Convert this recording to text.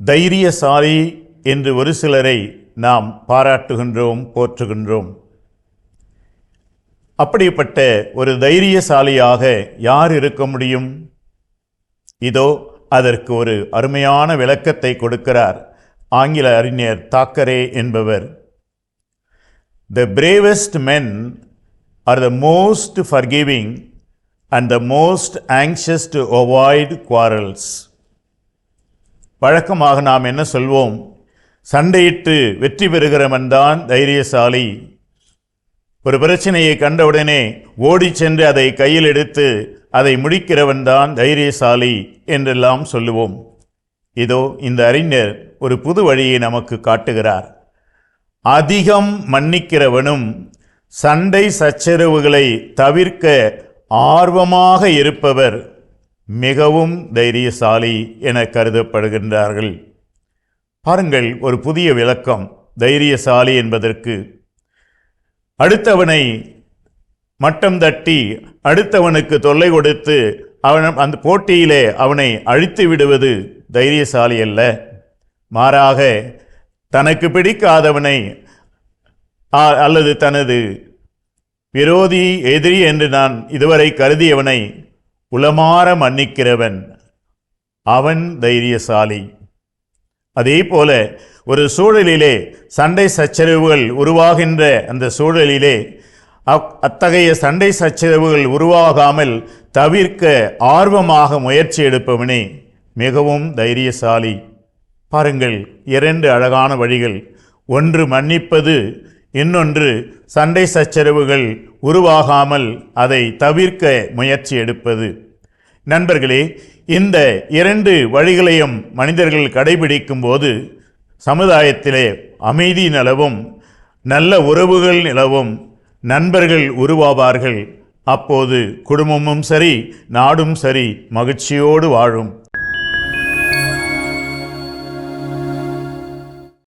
தைரியசாலி என்று ஒரு சிலரை நாம் பாராட்டுகின்றோம் போற்றுகின்றோம். அப்படிப்பட்ட ஒரு தைரியசாலியாக யார் இருக்க முடியும்? இதோ அதற்கு ஒரு அருமையான விளக்கத்தை கொடுக்கிறார் ஆங்கில அறிஞர் தாக்கரே என்பவர். The bravest men are the most forgiving and the most anxious to avoid quarrels வழக்கமாக நாம் என்ன சொல்வோம்? சண்டையிட்டு வெற்றி பெறுகிறவன்தான் தைரியசாலி. ஒரு பிரச்சனையை கண்டவுடனே ஓடி சென்று அதை கையில் எடுத்து அதை முடிக்கிறவன்தான் தைரியசாலி என்றெல்லாம் சொல்லுவோம். இதோ இந்த அறிஞர் ஒரு புது வழியை நமக்கு காட்டுகிறார். அதிகம் மன்னிக்கிறவனும் சண்டை சச்சரவுகளை தவிர்க்க ஆர்வமாக இருப்பவர் மிகவும் தைரியசாலி என கருதப்படுகின்றார்கள். பாருங்கள் ஒரு புதிய விளக்கம். தைரியசாலி என்பதற்கு அடுத்தவனை மட்டம் தட்டி அடுத்தவனுக்கு தொல்லை கொடுத்து அவன் அந்த போட்டியிலே அவனை அழித்து விடுவது தைரியசாலி அல்ல. மாறாக தனக்கு பிடிக்காதவனை ஆ- அல்லது தனது விரோதி எதிரி என்று நான் இதுவரை கருதியவனை உளமாற மன்னிக்கிறவன் அவன் தைரியசாலி. அதே போல ஒரு சூழலிலே சண்டை சச்சரவுகள் உருவாகின்ற அந்த சூழலிலே அத்தகைய சண்டை சச்சரவுகள் உருவாகாமல் தவிர்க்க ஆர்வமாக முயற்சி எடுப்பவனே மிகவும் தைரியசாலி. பாருங்கள் இரண்டு அழகான வழிகள். ஒன்று மன்னிப்பது இன்னொன்று சண்டை சச்சரவுகள் உருவாகாமல் அதை தவிர்க்க முயற்சி எடுப்பது. நண்பர்களே இந்த இரண்டு வழிகளையும் மனிதர்கள் கடைபிடிக்கும் போது சமுதாயத்திலே அமைதி நிலவும் நல்ல உறவுகள் நிலவும் நண்பர்கள் உருவாவார்கள். அப்போது குடும்பமும் சரி நாடும் சரி மகிழ்ச்சியோடு வாழும்.